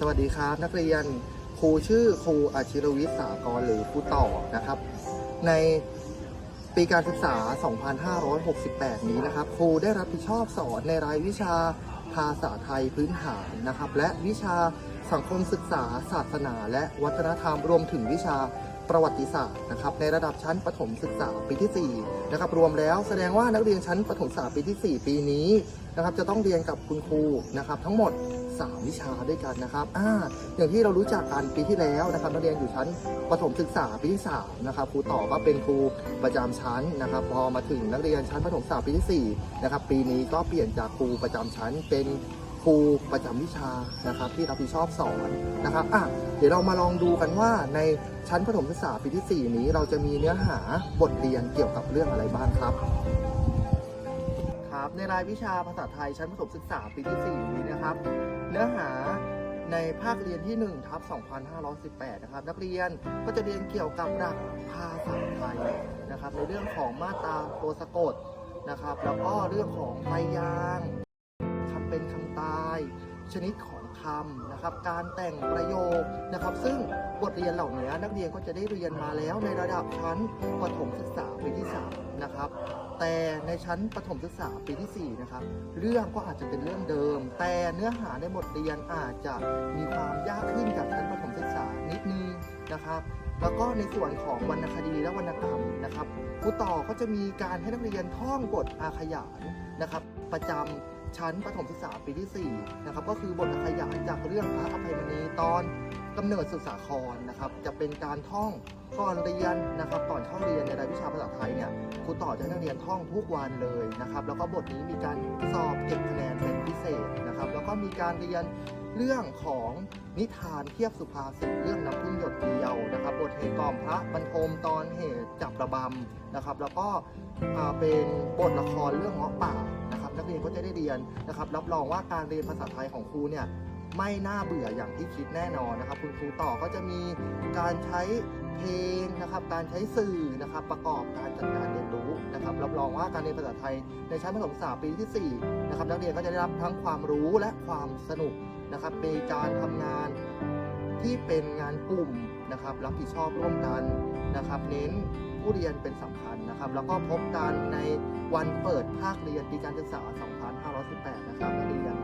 สวัสดีครับ นักเรียนครูชื่อครูอาชิรวิทย์สากรหรือครูต่อนะครับ ในปีการศึกษา 2568 นี้นะครับ ครูได้รับผิดชอบสอนในรายวิชาภาษาไทยพื้นฐานนะครับ และวิชาสังคมศึกษา ศาสนา และวัฒนธรรมรวมถึงวิชา ประวัติศาสตร์นะครับในระดับชั้นประถมศึกษาปีที่4นะครับรวมแล้วแสดงว่านักเรียนชั้นประถมศึกษาปีที่ 4 ปีนี้นะครับจะต้องเรียนกับคุณครูนะครับทั้งหมด 3 วิชาด้วยกันนะครับอ่าอย่างที่เรารู้จักกันปีที่แล้วนะครับนักเรียนอยู่ชั้นประถมศึกษาปีที่3นะครับครูต่อก็เป็นครูประจำชั้นนะครับ พอมาถึงนักเรียนชั้นประถมศึกษาปีที่4นะครับปีนี้ก็เปลี่ยนจากครูประจำชั้นเป็น รูประจำวิชานะครับที่รับผิดชอบสอนนะครับอะเดี๋ยวเรามาลองดูกันว่าในชั้นประถมศึกษาปีที่ 4 นี้ เราจะมีเนื้อหาบทเรียนเกี่ยวกับเรื่องอะไรบ้างครับครับในรายวิชาภาษาไทยชั้นประถมศึกษาปีที่ 4 นี้นะครับ เนื้อหาในภาคเรียนที่1ทับ2518 นะครับ นักเรียนก็จะเรียนเกี่ยวกับหลักภาษาไทยนะครับ ในเรื่องของมาตราตัวสะกดนะครับ แล้วก็เรื่องของไวยาง เป็นคำตาย ชนิดของคำนะครับ การแต่งประโยคนะครับ ซึ่งบทเรียนเหล่านี้นักเรียนก็จะได้เรียนมาแล้วในระดับชั้นประถมศึกษาปีที่3นะครับแต่ในชั้นประถมศึกษาปีที่ 4 นะครับ เรื่องก็อาจจะเป็นเรื่องเดิม แต่เนื้อหาในบทเรียนอาจจะมีความยากขึ้นจากชั้นประถมศึกษานิดนึงนะครับ แล้วก็ในส่วนของวรรณคดีและวรรณกรรมนะครับครูต่อก็จะมีการให้นักเรียนท่องบทอาขยานนะครับ ประจำ ชั้นประถมศึกษาปีที่ 4 นะครับ ก็คือบทขยานจากเรื่องพระอภัยมณีตอนกำเนิดสุสาครนะครับ จะเป็นการท่องก่อนเรียนนะครับ ก่อนเข้าเรียนในรายวิชาภาษาไทยเนี่ยครูต่อจะให้นักเรียนท่องทุกวันเลยนะครับ แล้วก็บทนี้มีการสอบเก็บคะแนนเป็นพิเศษนะครับ แล้วก็มีการเรียนเรื่องของนิทานเทียบสุภาษิตเรื่องน้ำพึ่งหยดเดียวนะครับ บทเหตุกล่อมพระบรรทมตอนเหตุจับระบำนะครับ แล้วก็เป็นบทละครเรื่องเงาะป่า นักเรียนก็จะได้เรียนนะครับ รับรองว่าการเรียนภาษาไทยของครูเนี่ยไม่น่าเบื่ออย่างที่คิดแน่นอนนะครับ คุณครูต่อก็จะมีการใช้เพลงนะครับ การใช้สื่อนะครับ ประกอบการจัดการเรียนรู้นะครับ รับรองว่าการเรียนภาษาไทยในชั้นประถมศึกษาปีที่ 4 นะครับ นักเรียนก็จะได้รับทั้งความรู้และความสนุกนะครับมีการทำงาน ที่เป็นงานกลุ่มนะครับ รับผิดชอบร่วมกันนะครับ เน้นผู้เรียนเป็นสำคัญนะครับ แล้วก็พบกันในวันเปิดภาคเรียนปีการศึกษา 2518 นะครับนักเรียน